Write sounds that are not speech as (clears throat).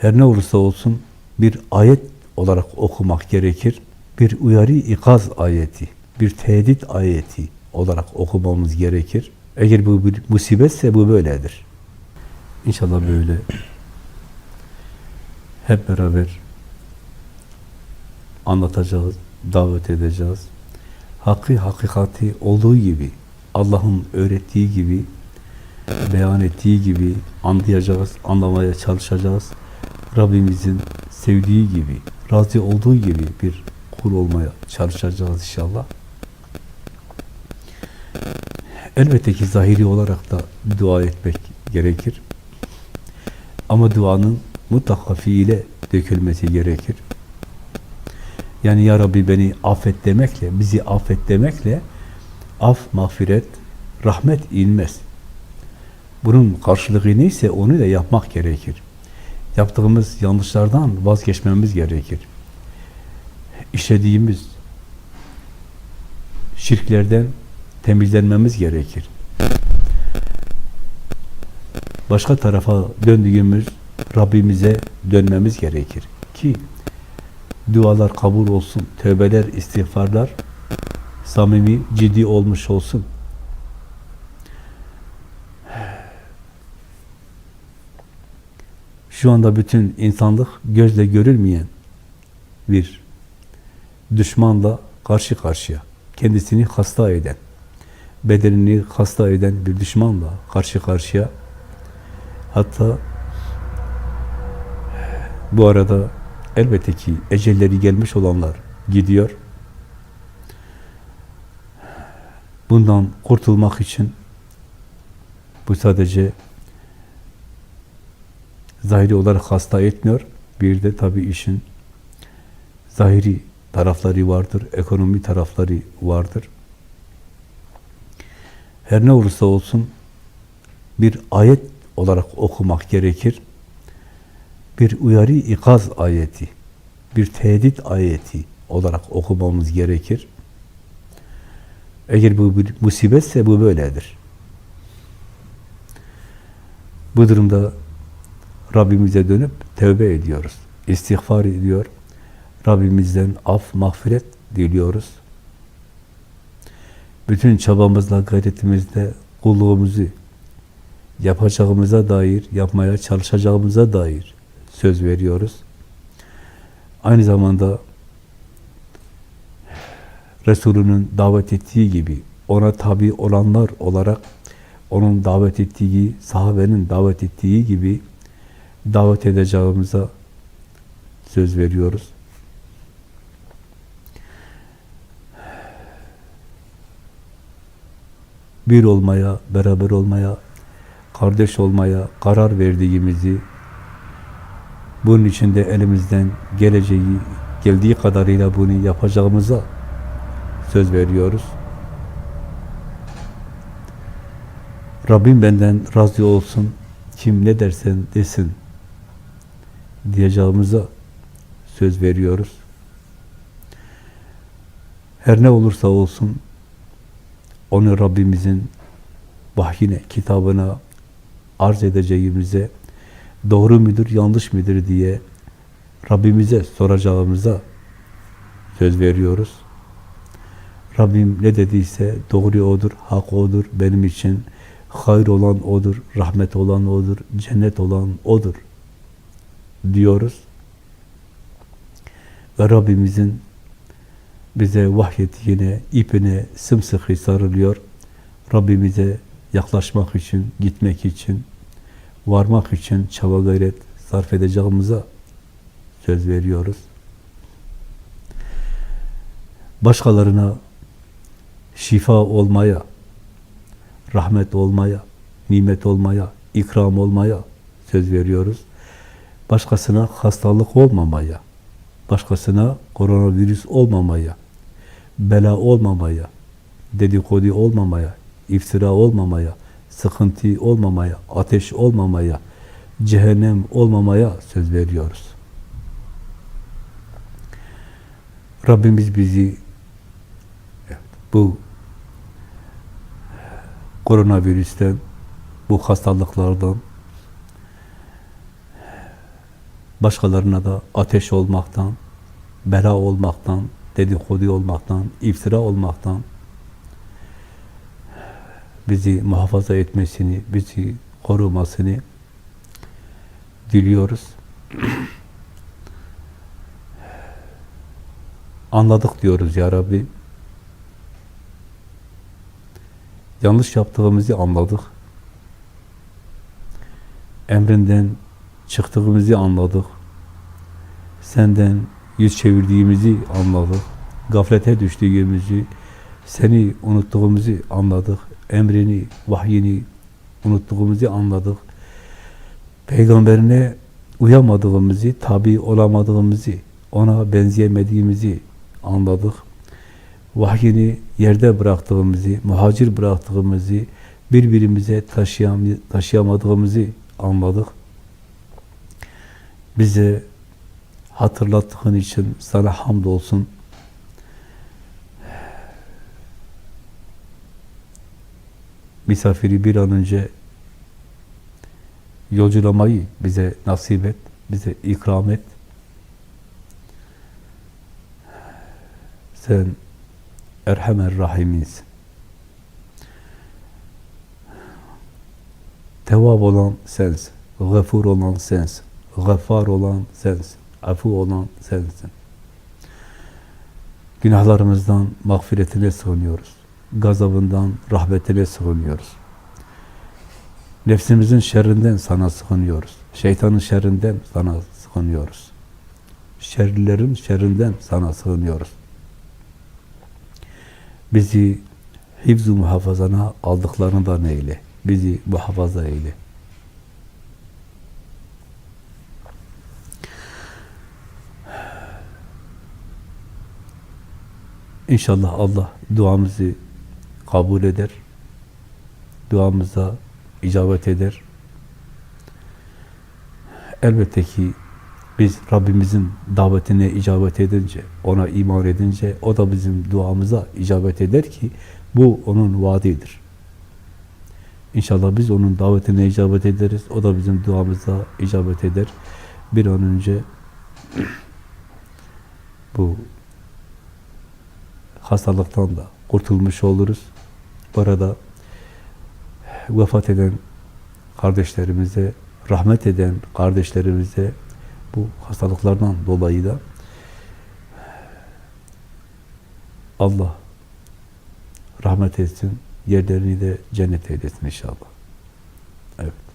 Her ne olursa olsun bir ayet olarak okumak gerekir. Bir uyarı ikaz ayeti, bir tehdit ayeti olarak okumamız gerekir. Eğer bu bir musibetse bu böyledir. İnşallah böyle (clears throat) hep beraber anlatacağız, davet edeceğiz. Hakkı hakikati olduğu gibi, Allah'ın öğrettiği gibi, beyan ettiği gibi anlayacağız, anlamaya çalışacağız. Rabbimizin sevdiği gibi, razı olduğu gibi bir kul olmaya çalışacağız inşallah. Elbette ki zahiri olarak da dua etmek gerekir. Ama duanın mutlaka fiile dökülmesi gerekir. Yani ya Rabbi beni affet demekle, bizi affet demekle af, mağfiret, rahmet inmez. Bunun karşılığı neyse onu da yapmak gerekir. Yaptığımız yanlışlardan vazgeçmemiz gerekir. İşlediğimiz şirklerden temizlenmemiz gerekir. Başka tarafa döndüğümüz Rabbimize dönmemiz gerekir. Ki dualar kabul olsun, tövbeler, istiğfarlar samimi, ciddi olmuş olsun. Şu anda bütün insanlık gözle görülmeyen bir düşmanla karşı karşıya. Kendisini hasta eden, bedenini hasta eden bir düşmanla karşı karşıya. Hatta bu arada elbette ki ecelleri gelmiş olanlar gidiyor. Bundan kurtulmak için bu sadece zahiri olarak hasta etmiyor. Bir de tabii işin zahiri tarafları vardır, ekonomi tarafları vardır. Her ne olursa olsun bir ayet olarak okumak gerekir. Bir uyarı ikaz ayeti, bir tehdit ayeti olarak okumamız gerekir. Eğer bu bir musibetse bu böyledir. Bu durumda Rabbimize dönüp tövbe ediyoruz. İstiğfar ediyor. Rabbimizden af, mağfiret diliyoruz. Bütün çabamızla, gayretimizle kulluğumuzu yapacağımıza dair, yapmaya çalışacağımıza dair söz veriyoruz. Aynı zamanda Resulünün davet ettiği gibi ona tabi olanlar olarak onun davet ettiği, sahabenin davet ettiği gibi davet edeceğimize söz veriyoruz. Bir olmaya, beraber olmaya, kardeş olmaya karar verdiğimizi, bunun için de elimizden geleceği, geldiği kadarıyla bunu yapacağımıza söz veriyoruz. Rabbim benden razı olsun, kim ne dersen desin diyeceğimize söz veriyoruz. Her ne olursa olsun onu Rabbimizin vahyine, kitabına arz edeceğimize doğru mudur, yanlış mıdır diye Rabbimize soracağımıza söz veriyoruz. Rabbim ne dediyse doğru odur, hak odur, benim için hayır olan odur, rahmet olan odur, cennet olan odur diyoruz. Ve Rabbimizin bize vahyettiğine, ipine sımsıkı sarılıyor. Rabbimize yaklaşmak için, gitmek için, varmak için çaba gayret sarf edeceğimize söz veriyoruz. Başkalarına şifa olmaya, rahmet olmaya, nimet olmaya, ikram olmaya söz veriyoruz. Başkasına hastalık olmamaya, başkasına koronavirüs olmamaya, bela olmamaya, dedikodu olmamaya, iftira olmamaya, sıkıntı olmamaya, ateş olmamaya, cehennem olmamaya söz veriyoruz. Rabbimiz bizi bu koronavirüsten, bu hastalıklardan başkalarına da ateş olmaktan, bela olmaktan, dedikodu olmaktan, iftira olmaktan bizi muhafaza etmesini, bizi korumasını diliyoruz. (clears throat) Anladık diyoruz ya Rabbi. Yanlış yaptığımızı anladık. Emrinden çıktığımızı anladık. Senden yüz çevirdiğimizi anladık. Gaflete düştüğümüzü, seni unuttuğumuzu anladık. Emrini, vahyini unuttuğumuzu anladık. Peygamberine uyamadığımızı, tabi olamadığımızı, ona benzeyemediğimizi anladık. Vahyini yerde bıraktığımızı, muhacir bıraktığımızı, birbirimize taşıyam taşıyamadığımızı anladık. Bize hatırlattığın için sana hamdolsun. Misafiri bir an önce yolculamayı bize nasip et, bize ikram et. Sen Erhamer Rahim'insin. Tevvab olan sensin. Gafur olan sensin. Gaffar olan sensin. Afu olan sensin. Günahlarımızdan mağfiretine sığınıyoruz. Gazabından rahmetine sığınıyoruz. Nefsimizin şerrinden sana sığınıyoruz. Şeytanın şerrinden sana sığınıyoruz. Şerlilerin şerrinden sana sığınıyoruz. Bizi hifz-u muhafazana aldıklarından eyle. Bizi muhafaza eyle. İnşallah Allah duamızı kabul eder. Duamıza icabet eder. Elbette ki biz Rabbimizin davetine icabet edince, ona iman edince, o da bizim duamıza icabet eder ki bu onun vaadidir. İnşallah biz onun davetine icabet ederiz, o da bizim duamıza icabet eder. Bir an önce bu hastalıktan da kurtulmuş oluruz. Bu arada vefat eden kardeşlerimize, rahmet eden kardeşlerimize bu hastalıklardan dolayı da Allah rahmet etsin, yerlerini de cennet eylesin inşallah. Evet.